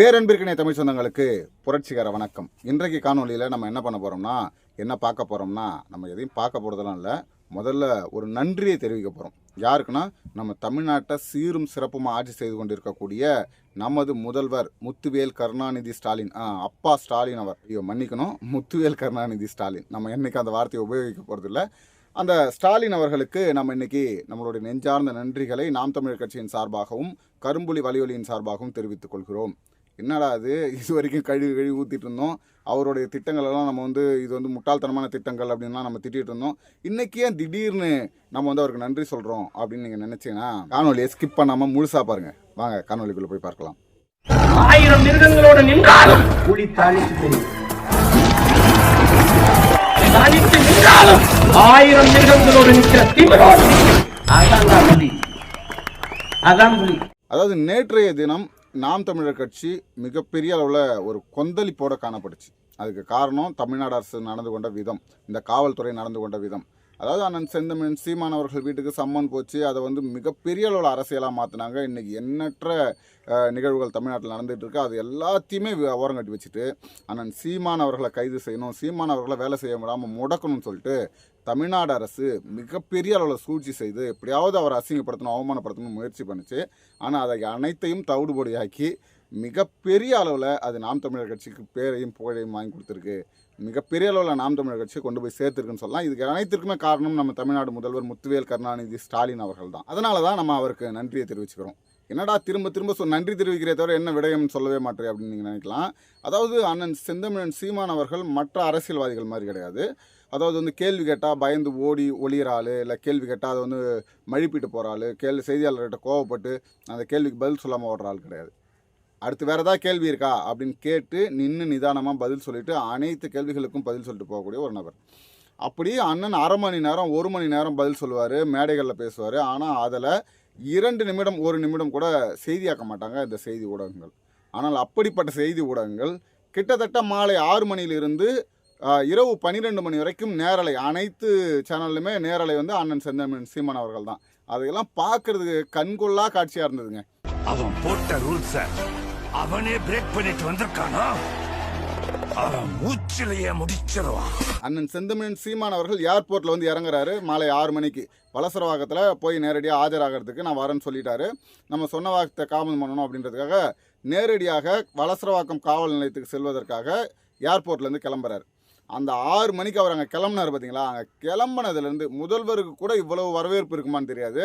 பேரன்பிற்கினை தமிழ் சொந்தங்களுக்கு புரட்சிகர வணக்கம். இன்றைக்கு காணொலியில் நம்ம என்ன பண்ண போகிறோம்னா என்ன பார்க்க போகிறோம்னா நம்ம எதையும் பார்க்க போகிறதெல்லாம் இல்லை. முதல்ல ஒரு நன்றியை தெரிவிக்க போகிறோம் யாருக்குன்னா நம்ம தமிழ்நாட்டை சீரும் சிறப்புமாக ஆட்சி செய்து கொண்டிருக்கக்கூடிய நமது முதல்வர் முத்துவேல் கருணாநிதி ஸ்டாலின். ஆ, அப்பா ஸ்டாலின் அவர். ஐயோ மன்னிக்கணும். முத்துவேல் கருணாநிதி ஸ்டாலின். நம்ம என்னைக்கு அந்த வார்த்தையை உபயோகிக்க போகிறதில்ல அந்த ஸ்டாலின் அவர்களுக்கு நம்ம இன்னைக்கு நம்மளுடைய நெஞ்சார்ந்த நன்றிகளை நாம் தமிழர் கட்சியின் சார்பாகவும் கரும்புலி வலியொலியின் சார்பாகவும் தெரிவித்துக் கொள்கிறோம். என்னடா அது இது வரைக்கும் கழுவி கழுவி ஊற்றிட்டு இருந்தோம். அவருடைய திட்டங்கள் எல்லாம் நம்ம வந்து இது வந்து முட்டாள்தனமான திட்டங்கள் அப்படின்லாம் நம்ம திட்டிட்டு இருந்தோம். இன்னைக்கு ஏன் திடீர்னு நம்ம வந்து அவருக்கு நன்றி சொல்கிறோம் அப்படின்னு நீங்கள் நினச்சிங்கன்னா காணொலியை ஸ்கிப் பண்ணாமல் முழுசாக பாருங்கள் வாங்க காணொலிக்குள்ளே போய் பார்க்கலாம். ஆயிரம் மிருகங்களோடு நின்றாலும் புலி தாளித்து நின்றாலும் ஆயிரம் மிருகங்களோடு நிற்கிற நிற்கும். அதான் புலி. அதான் புலி. அதாவது நேற்றைய தினம் நாம் தமிழர் கட்சி மிகப்பெரிய அளவில் ஒரு கொந்தளிப்போடு காணப்பட்டுச்சு. அதுக்கு காரணம் தமிழ்நாடு அரசு நடந்து கொண்ட விதம். இந்த காவல்துறை நடந்து கொண்ட விதம். அதாவது அண்ணன் செந்தமிழன் சீமான் அவர்கள் வீட்டுக்கு சம்மன் போச்சு. அதை வந்து மிகப்பெரிய அளவில் அரசியலாக மாற்றினாங்க இன்றைக்கி எண்ணற்ற நிகழ்வுகள் தமிழ்நாட்டில் நடந்துகிட்டு இருக்கு. அது எல்லாத்தையுமே வி- ஓரங்கட்டி வச்சுட்டு அண்ணன் சீமான் அவர்களை கைது செய்யணும் சீமான் அவர்களை வேலை செய்ய விடாமல் முடக்கணும்னு சொல்லிட்டு தமிழ்நாடு அரசு மிகப்பெரிய அளவில் சூழ்ச்சி செய்து எப்படியாவது அவரை அசிங்கப்படுத்தணும் அவமானப்படுத்தணும் முயற்சி பண்ணுச்சு. ஆனால் அதை அனைத்தையும் தவிடுபொடியாக்கி மிகப்பெரிய அளவில் அது நாம் தமிழர் கட்சிக்கு பேரையும் புகழையும் வாங்கி கொடுத்துருக்கு. மிகப்பெரிய அளவில் நாம் தமிழர் கட்சியை கொண்டு போய் சேர்த்துருக்குன்னு சொல்லலாம். இதுக்கு அனைத்திற்குமே காரணம் நம்ம தமிழ்நாடு முதல்வர் முத்துவேல் கருணாநிதி ஸ்டாலின் அவர்கள் தான். அதனால தான் நம்ம அவருக்கு நன்றியை தெரிவிச்சுக்கிறோம். என்னடா திரும்ப திரும்ப சொல் நன்றி தெரிவிக்கிறே தவிர என்ன விடயம்னு சொல்லவே மாட்டேன் அப்படின்னு நீங்கள் நினைக்கலாம். அதாவது அண்ணன் செந்தமிழன் சீமான் அவர்கள் மற்ற அரசியல்வாதிகள் மாதிரி கிடையாது. அதாவது வந்து கேள்வி கேட்டால் பயந்து ஓடி ஒளியிற ஆள் இல்லை கேள்வி கேட்டால் அதை வந்து மழுப்பிட்டு போகிற ஆள் கேள்வி செய்தியாளர்கிட்ட கோவப்பட்டு அந்த கேள்விக்கு பதில் சொல்லாமல் ஓடுற ஆள் கிடையாது. அடுத்து வேறு ஏதாவது கேள்வி இருக்கா அப்படின்னு கேட்டு நின்று நிதானமாக பதில் சொல்லிவிட்டு அனைத்து கேள்விகளுக்கும் பதில் சொல்லிட்டு போகக்கூடிய ஒரு நபர். அப்படி அண்ணன் அரை மணி நேரம் ஒரு மணி நேரம் பதில் சொல்லுவார் மேடைகளில் பேசுவார். ஆனால் அதில் இரண்டு நிமிடம் ஒரு நிமிடம் கூட செய்தியாக்க மாட்டாங்க இந்த செய்தி ஊடகங்கள். ஆனால் அப்படிப்பட்ட செய்தி ஊடகங்கள் கிட்டத்தட்ட மாலை ஆறு மணியிலிருந்து இரவு பன்னிரெண்டு மணி வரைக்கும் நேரலை. அனைத்து சேனல்லுமே நேரலை வந்து அண்ணன் செந்தமிழன் சீமான் அவர்கள் தான் அதையெல்லாம் பார்க்கறதுக்கு கண்கொள்ளா காட்சியாக இருந்ததுங்க. அவன் போட்ட ரூல்ஸை அவனே பிரேக் பண்ணிட்டு வந்திருக்கானா? மூச்சிலேயே முடிச்சிருவான். அண்ணன் செந்தமிழன் சீமான் அவர்கள் ஏர்போர்ட்டில் வந்து இறங்குறாரு மாலை ஆறு மணிக்கு. வலசரவாக்கத்தில் போய் நேரடியாக ஆஜராகிறதுக்கு நான் வரேன்னு சொல்லிட்டாரு. நம்ம சொன்ன வாக்கத்தை காமல் பண்ணணும் அப்படின்றதுக்காக நேரடியாக வலசரவாக்கம் காவல் நிலையத்துக்கு செல்வதற்காக ஏர்போர்ட்லேருந்து கிளம்புறாரு. அந்த ஆறு மணிக்கு அவர் அங்கே கிளம்புனார் பார்த்தீங்களா அங்கே கிளம்புனதுலேருந்து முதல்வருக்கு கூட இவ்வளவு வரவேற்பு இருக்குமான்னு தெரியாது.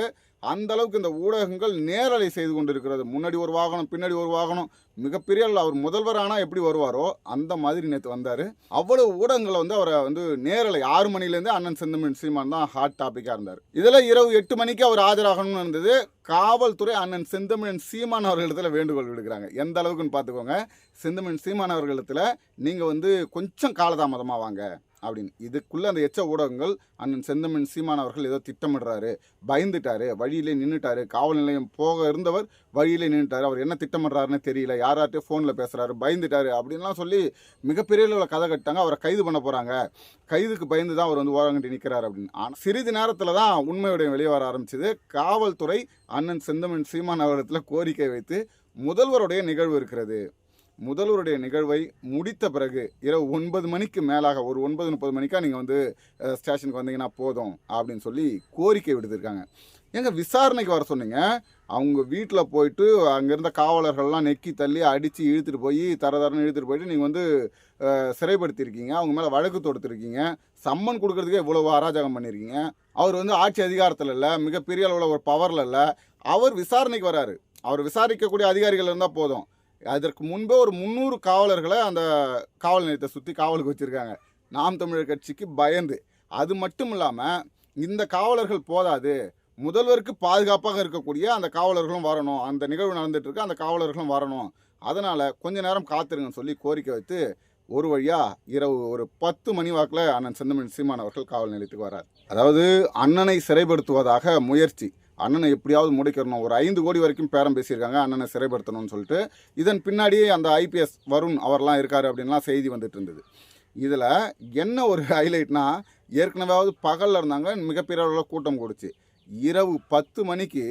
அந்த அளவுக்கு இந்த ஊடகங்கள் நேரலை செய்து கொண்டு இருக்கிறது முன்னாடி ஒரு வாகனம் பின்னாடி ஒரு வாகனம் மிகப்பெரிய அவர் முதல்வர் ஆனால் எப்படி வருவாரோ அந்த மாதிரி நேற்று வந்தார். அவ்வளோ ஊடகங்களை வந்து அவரை வந்து நேரலை ஆறு மணிலேருந்து அண்ணன் செந்தமிழ் சீமான் தான் ஹாட் டாப்பிக்காக இருந்தார். இதில் இரவு எட்டு மணிக்கு அவர் ஆஜராகணும்னு இருந்தது. காவல்துறை அண்ணன் செந்தமிழன் சீமான் அவர்களிடத்தில் வேண்டுகோள் விடுக்கிறாங்க. எந்த அளவுக்குன்னு பார்த்துக்கோங்க. செந்தமிழன் சீமான் அவர்களிடத்தில் நீங்கள் வந்து கொஞ்சம் காலதாமதமாக வாங்க. அப்படின்னு. இதுக்குள்ளே அந்த எச்ச ஊடகங்கள் அண்ணன் செந்தமின் சீமான் அவர்கள் ஏதோ திட்டமிடுறாரு பயந்துட்டாரு வழியிலே நின்றுட்டாரு காவல் நிலையம் போக இருந்தவர் வழியிலே நின்றுட்டாரு அவர் என்ன திட்டமிடுறாருன்னு தெரியல யார்கிட்டயும் ஃபோனில் பேசுகிறாரு பயந்துட்டாரு அப்படின்லாம் சொல்லி மிகப்பெரிய அளவில் கதை கட்டாங்க அவரை கைது பண்ண போகிறாங்க கைதுக்கு பயந்து தான் அவர் வந்து ஓரங்கட்டி நிற்கிறார் அப்படின்னு. ஆனால் சிறிது நேரத்தில் தான் உண்மையுடைய வெளியே வர ஆரம்பிச்சது. காவல்துறை அண்ணன் செந்தமின் சீமான் அவரிடத்தில் கோரிக்கை வைத்து முதல்வருடைய நிகழ்வு இருக்கிறது. முதல்வருடைய நிகழ்வை முடித்த பிறகு இரவு ஒன்பது மணிக்கு மேலாக ஒரு ஒன்பது முப்பது மணிக்காக நீங்கள் வந்து ஸ்டேஷனுக்கு வந்தீங்கன்னா போதும் அப்படின்னு சொல்லி கோரிக்கை விடுத்திருக்காங்க. எங்க விசாரணைக்கு வர சொன்னீங்க. அவங்க வீட்டில் போயிட்டு அங்கே இருந்த காவலர்கள்லாம் நெக்கி தள்ளி அடித்து இழுத்துட்டு போய் தர தரன்னு இழுத்துட்டு போயிட்டு நீங்கள் வந்து சிறைப்படுத்தியிருக்கீங்க. அவங்க மேலே வழக்கு தொடுத்துருக்கீங்க. சம்மன் கொடுக்கறதுக்கே இவ்வளவு அராஜகம் பண்ணியிருக்கீங்க. அவர் வந்து ஆட்சி அதிகாரத்தில் இல்லை மிகப்பெரிய அளவில் ஒரு பவரில் இல்லை. அவர் விசாரணைக்கு வராரு. அவர் விசாரிக்கக்கூடிய அதிகாரிகள் இருந்தால் போதும். அதற்கு முன்பே ஒரு முந்நூறு காவலர்களை அந்த காவல் நிலையத்தை சுற்றி காவலுக்கு வச்சுருக்காங்க. நாம் தமிழர் கட்சிக்கு பயந்து. அது மட்டும் இல்லாமல் இந்த காவலர்கள் போதாது. முதல்வருக்கு பாதுகாப்பாக இருக்கக்கூடிய அந்த காவலர்களும் வரணும். அந்த நிகழ்வு நடந்துகிட்ருக்கு அந்த காவலர்களும் வரணும். அதனால் கொஞ்ச நேரம் காத்திருங்கன்னு சொல்லி கோரிக்கை வைத்து ஒரு வழியாக இரவு ஒரு பத்து மணி வாக்கில் அண்ணன் செந்தமிழ் சீமான் அவர்கள் காவல் நிலையத்துக்கு வரார் அதாவது அண்ணனை சிறைப்படுத்துவதாக முயற்சி. அண்ணனை எப்படியாவது முடிக்கிறணும் ஒரு ஐந்து கோடி வரைக்கும் பேரம் பேசியிருக்காங்க அண்ணனை சிறைப்படுத்தணும்னு சொல்லிட்டு. இதன் பின்னாடியே அந்த ஐபிஎஸ் வருண் அவர்லாம் இருக்காரு அப்படின்லாம் செய்தி வந்துட்டு இருந்தது. இதில் என்ன ஒரு ஹைலைட்னா ஏற்கனவேவது பகலில் இருந்தாங்க மிகப்பெரிய அளவில் கூட்டம் கொடுச்சு. இரவு பத்து மணிக்கு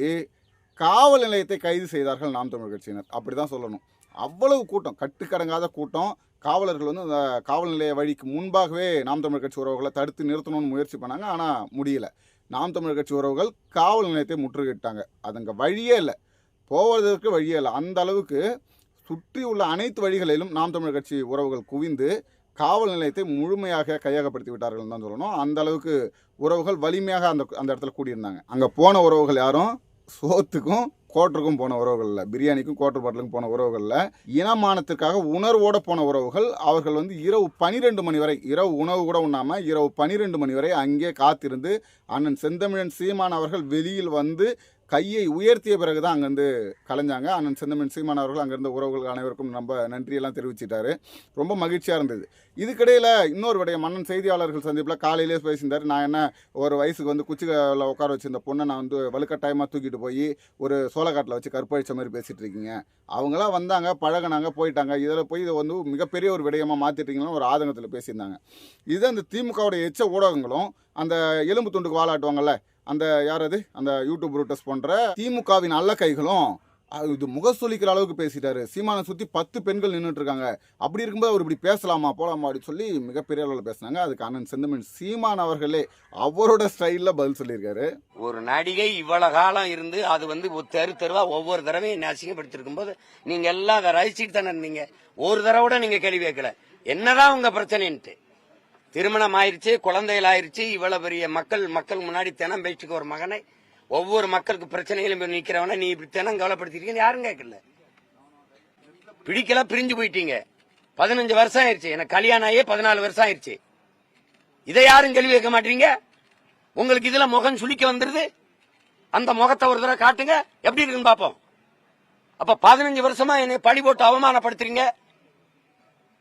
காவல் நிலையத்தை கைது செய்தார்கள் நாம் தமிழ் கட்சியினர். அப்படி தான் சொல்லணும். அவ்வளவு கூட்டம் கட்டுக்கடங்காத கூட்டம். காவலர்கள் வந்து அந்த காவல் நிலைய வழிக்கு முன்பாகவே நாம் தமிழ் கட்சி உறவுகளை தடுத்து நிறுத்தணும்னு முயற்சி பண்ணாங்க ஆனால் முடியலை. நாம் தமிழர் கட்சி உறவுகள் காவல் நிலையத்தை முற்றுகிட்டாங்க அதுங்க வழியே இல்லை. போவதற்கு வழியே இல்லை. அந்த அளவுக்கு சுற்றி உள்ள அனைத்து வழிகளிலும் நாம் தமிழர் கட்சி உறவுகள் குவிந்து காவல் நிலையத்தை முழுமையாக கையகப்படுத்தி விட்டார்கள் தான் சொல்லணும். அந்த அளவுக்கு உறவுகள் வலிமையாக அந்த அந்த இடத்துல கூடியிருந்தாங்க. அங்கே போன உறவுகள் யாரும் சோத்துக்கும் கோட்டருக்கும் போன உறவுகளில் பிரியாணிக்கும் கோட்டர் பாட்டிலுக்கும் போன உறவுகளில் இனமானத்திற்காக உணர்வோடு போன உறவுகள் அவர்கள் வந்து இரவு பனிரெண்டு மணி வரை இரவு உணவு கூட உண்ணாமல் இரவு பனிரெண்டு மணி வரை அங்கே காத்திருந்து அண்ணன் செந்தமிழன் சீமான் அவர்கள் வெளியில் வந்து கையை உயர்த்திய பிறகு தான் அங்கேருந்து கலைஞ்சாங்க. அண்ணன் செந்தமன் சீமான் அவர்கள் அங்கேருந்து உறவுகள் அனைவருக்கும் ரொம்ப நன்றியெல்லாம் தெரிவிச்சிட்டாரு. ரொம்ப மகிழ்ச்சியாக இருந்தது. இதுக்கிடையில் இன்னொரு விடைய மன்னன் செய்தியாளர்கள் சந்திப்பில் காலையிலே பேசியிருந்தார். நான் என்ன ஒரு வயசுக்கு வந்து குச்சியில் உட்கார வச்சிருந்த பொண்ணை நான் வந்து வலுக்கட்டாயமாக தூக்கிட்டு போய் ஒரு சோளக்காட்டில் வச்சு கற்பழிச்ச மாதிரி பேசிகிட்டு இருக்கீங்க. அவங்களாம் வந்தாங்க பழகுனாங்க போயிட்டாங்க. இதில் போய் இதை வந்து மிகப்பெரிய ஒரு விடயமாக மாற்றிட்டீங்கன்னு ஒரு ஆதங்கத்தில் பேசியிருந்தாங்க. இது அந்த திமுகவுடைய எச்ச ஊடகங்களும் அந்த எலும்பு துண்டுக்கு வாழாட்டுவாங்கல்ல அந்த யார் அது? அந்த யூடியூப் ரூட்டஸ் போன்ற திமுகவின் அல்ல கைகளும் அஹ், இது முகசொலிக்கிற அளவுக்கு பேசிட்டாரு. சீமானை சுற்றி பத்து பெண்கள் நின்றுட்டு இருக்காங்க அப்படி இருக்கும்போது அவர் இப்படி பேசலாமா போலாமா அப்படின்னு சொல்லி மிகப்பெரிய அளவில் பேசினாங்க. அதுக்கு அண்ணன் செந்தமிழ் சீமான் அவர்களே அவரோட ஸ்டைலில் பதில் சொல்லியிருக்காரு. ஒரு நடிகை இவ்வளவு காலம் இருந்து அது வந்து ஒரு தெரு தெருவா ஒவ்வொரு தடவையும் என்னை அசிங்கப்படுத்திருக்கும் போது நீங்க எல்லாம் அதை ரசிச்சுட்டு தானே இருந்தீங்க. ஒரு தடவை கூட நீங்க கேள்வி கேட்கல. என்னதான் உங்க பிரச்சனைன்ட்டு. திருமணம் ஆயிருச்சு குழந்தைகள் ஆயிருச்சு இவ்வளவு பெரிய மக்கள் மக்கள் முன்னாடி தினம் பேச்சுக்கு ஒரு மகனை ஒவ்வொரு மக்களுக்கு பிரச்சனைகளும் போய் நிக்கிறவன நீ இப்படி தினம் கவலைப்படுத்திருக்கீங்கன்னு யாரும் கேட்கல. பிடிக்கல பிரிஞ்சு போயிட்டீங்க. பதினஞ்சு வருஷம் ஆயிருச்சு. எனக்கு கல்யாணம் ஆகியே பதினாலு வருஷம் ஆயிருச்சு. இதை யாரும் கேள்வி கேட்க மாட்டீங்க? உங்களுக்கு இதுல முகம் சுளிக்க வந்துருது? அந்த முகத்தை ஒரு தடவை காட்டுங்க. எப்படி இருக்குன்னு பாப்போம் அப்ப பதினஞ்சு வருஷமா என்னை பழி போட்டு அவமானப்படுத்துறீங்க?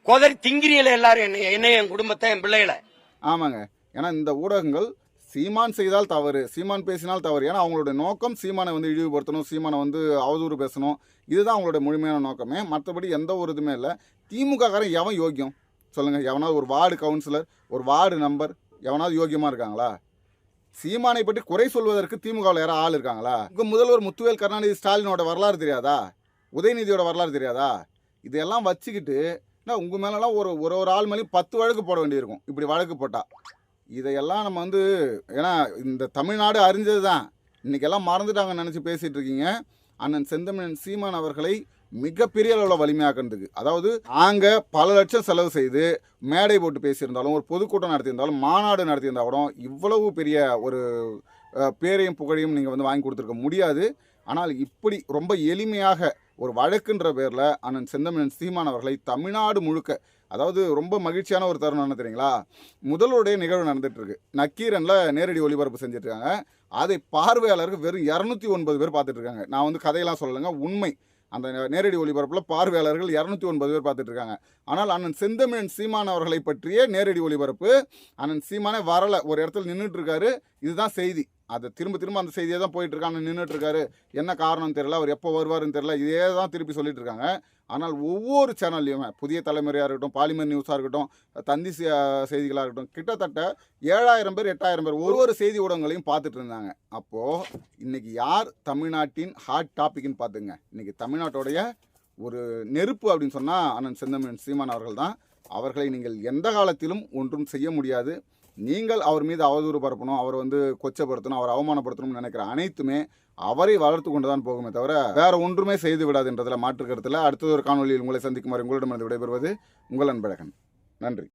கொதறி திங்கிரியல எல்லாரும் என்னை என்னைய என் குடும்பத்தை என் பிள்ளைகளை. ஆமாங்க. ஏன்னா இந்த ஊடகங்கள் சீமான் செய்தால் தவறு சீமான் பேசினால் தவறு. ஏன்னா அவங்களோட நோக்கம் சீமானை வந்து இழிவுபடுத்தணும் சீமானை வந்து அவதூறு பேசணும். இதுதான் அவங்களோட முழுமையான நோக்கமே. மற்றபடி எந்த ஒரு இதுவுமே இல்லை. திமுககாரன் எவன் யோக்கியம் சொல்லுங்கள் எவனாவது ஒரு வார்டு கவுன்சிலர் ஒரு வார்டு நம்பர் எவனாவது யோக்கியமாக இருக்காங்களா? சீமானை பற்றி குறை சொல்வதற்கு திமுகவில் யாராவது ஆள் இருக்காங்களா? உங்க முதல்வர் முத்துவேல் கருணாநிதி ஸ்டாலினோட வரலாறு தெரியாதா? உதயநிதியோட வரலாறு தெரியாதா? இதையெல்லாம் வச்சுக்கிட்டு என்ன உங்கள் மேலெலாம் ஒரு ஒரு ஒரு ஆள் மேலேயும் பத்து வழக்கு போட வேண்டியிருக்கும். இப்படி வழக்கு போட்டால் இதையெல்லாம் நம்ம வந்து ஏன்னா இந்த தமிழ்நாடு அறிஞ்சது தான் இன்றைக்கெல்லாம் மறந்துட்டாங்கன்னு நினச்சி பேசிகிட்டு இருக்கீங்க. அண்ணன் செந்தமிழன் சீமான் அவர்களை மிகப்பெரிய அளவில் வலிமையாக்குறதுக்கு அதாவது நாங்கள் பல லட்சம் செலவு செய்து மேடை போட்டு பேசியிருந்தாலும் ஒரு பொதுக்கூட்டம் நடத்தியிருந்தாலும் மாநாடு நடத்தியிருந்தா கூட இவ்வளவு பெரிய ஒரு பேரையும் புகழையும் நீங்கள் வந்து வாங்கி கொடுத்துருக்க முடியாது. ஆனால் இப்படி ரொம்ப எளிமையாக ஒரு வழக்குன்ற பேரில் அண்ணன் செந்தமிழன் சீமான் அவர்களை தமிழ்நாடு முழுக்க அதாவது ரொம்ப மகிழ்ச்சியான ஒரு தருணம் என்ன தெரியுங்களா? முதல்வருடைய நிகழ்வு நடந்துகிட்ருக்கு நக்கீரனில் நேரடி ஒளிபரப்பு செஞ்சுட்ருக்காங்க. அதை பார்வையாளருக்கு வெறும் இரநூத்தி ஒன்பது பேர் பார்த்துட்ருக்காங்க. நான் வந்து கதையெல்லாம் சொல்லலைங்க உண்மை. அந்த நேரடி ஒளிபரப்பில் பார்வையாளர்கள் இரநூத்தி ஒன்பது பேர் பார்த்துட்டு இருக்காங்க ஆனால் அண்ணன் செந்தமிழன் சீமான் அவர்களை பற்றிய நேரடி ஒளிபரப்பு அண்ணன் சீமானே வரல. ஒரு இடத்துல நின்றுட்டு இருக்காரு இதுதான் செய்தி. அதை திரும்ப திரும்ப அந்த செய்தியே தான் போயிட்டுருக்கான்னு நின்றுட்டுருக்காரு என்ன காரணம்னு தெரியல அவர் எப்போ வருவாருன்னு தெரில இதே தான் திருப்பி சொல்லிட்டு இருக்காங்க ஆனால் ஒவ்வொரு சேனல்லையுமே புதிய தலைமுறையாக இருக்கட்டும் பாலிமர் நியூஸாக இருக்கட்டும் தந்தி செய்திகளாக இருக்கட்டும் கிட்டத்தட்ட ஏழாயிரம் பேர் எட்டாயிரம் பேர் ஒரு ஒரு செய்தி ஊடகங்களையும் பார்த்துட்டு இருந்தாங்க. அப்போது இன்றைக்கி யார் தமிழ்நாட்டின் ஹாட் டாப்பிக்னு பார்த்துங்க. இன்றைக்கி தமிழ்நாட்டோடைய ஒரு நெருப்பு அப்படின்னு சொன்னால் அண்ணன் செந்தமிழன் சீமான் அவர்கள் தான். அவர்களை நீங்கள் எந்த காலத்திலும் ஒன்றும் செய்ய முடியாது. நீங்கள் அவர் மீது அவதூறு பரப்பணும் அவர் வந்து கொச்சப்படுத்தணும் அவர் அவமானப்படுத்தணும்னு நினைக்கிற அனைத்துமே அவரை வளர்த்து கொண்டு தான் போகுமே தவிர வேற ஒன்றுமே செய்து விடாதுன்றதில் மாற்று கருத்தில் அடுத்தது ஒரு காணொலியில் உங்களை சந்திக்குமாறு உங்களிடமிருந்து விடைபெறுவது உங்கள் அன்பழகன். நன்றி.